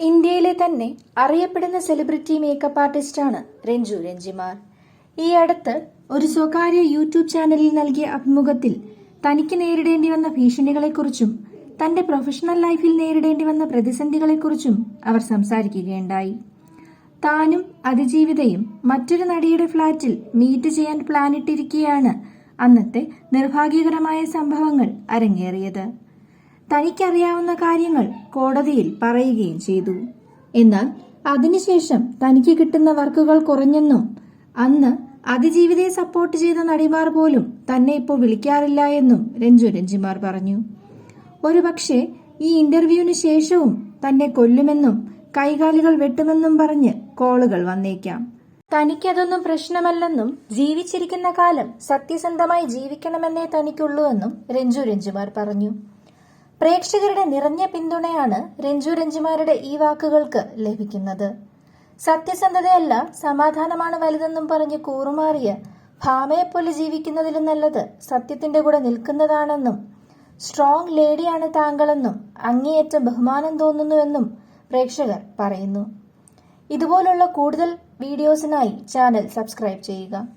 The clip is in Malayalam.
ഇന്ത്യയിലെ തന്നെ അറിയപ്പെടുന്ന സെലിബ്രിറ്റി മേക്കപ്പ് ആർട്ടിസ്റ്റാണ് രഞ്ജു രഞ്ജിമാർ. ഈ അടുത്ത് ഒരു സ്വകാര്യ യൂട്യൂബ് ചാനലിൽ നൽകിയ അഭിമുഖത്തിൽ തനിക്ക് നേരിടേണ്ടി വന്ന ഭീഷണികളെക്കുറിച്ചും തന്റെ പ്രൊഫഷണൽ ലൈഫിൽ നേരിടേണ്ടി വന്ന പ്രതിസന്ധികളെക്കുറിച്ചും അവർ സംസാരിക്കുകയുണ്ടായി. താനും അതിജീവിതയും മറ്റൊരു നടിയുടെ ഫ്ളാറ്റിൽ മീറ്റ് ചെയ്യാൻ പ്ലാനിട്ടിരിക്കെയാണ് അന്നത്തെ നിർഭാഗ്യകരമായ സംഭവങ്ങൾ അരങ്ങേറിയത്. തനിക്കറിയാവുന്ന കാര്യങ്ങൾ കോടതിയിൽ പറയുകയും ചെയ്തു. എന്നാൽ അതിനുശേഷം തനിക്ക് കിട്ടുന്ന വർക്കുകൾ കുറഞ്ഞെന്നും അന്ന് അതിജീവിതയെ സപ്പോർട്ട് ചെയ്ത നടിമാർ പോലും തന്നെ ഇപ്പോൾ വിളിക്കാറില്ല എന്നും രഞ്ജു രഞ്ജിമാർ പറഞ്ഞു. ഒരുപക്ഷെ ഈ ഇന്റർവ്യൂവിന് ശേഷവും തന്നെ കൊല്ലുമെന്നും കൈകാലുകൾ വെട്ടുമെന്നും പറഞ്ഞ് കോളുകൾ വന്നേക്കാം. തനിക്കതൊന്നും പ്രശ്നമല്ലെന്നും ജീവിച്ചിരിക്കുന്ന കാലം സത്യസന്ധമായി ജീവിക്കണമെന്നേ തനിക്കുള്ളൂ എന്നും രഞ്ജു രഞ്ജുമാർ പറഞ്ഞു. പ്രേക്ഷകരുടെ നിറഞ്ഞ പിന്തുണയാണ് രഞ്ജു രഞ്ജിമാരുടെ ഈ വാക്കുകൾക്ക് ലഭിക്കുന്നത്. സത്യസന്ധതയല്ല സമാധാനമാണ് വലുതെന്നും പറഞ്ഞ് കൂറുമാറിയ ഭാമയെപ്പോലെ ജീവിക്കുന്നതിലും നല്ലത് സത്യത്തിന്റെ കൂടെ നിൽക്കുന്നതാണെന്നും സ്ട്രോങ് ലേഡിയാണ് താങ്കളെന്നും അങ്ങേയറ്റം ബഹുമാനം തോന്നുന്നുവെന്നും പ്രേക്ഷകർ പറയുന്നു. ഇതുപോലുള്ള കൂടുതൽ വീഡിയോസിനായി ചാനൽ സബ്സ്ക്രൈബ് ചെയ്യുക.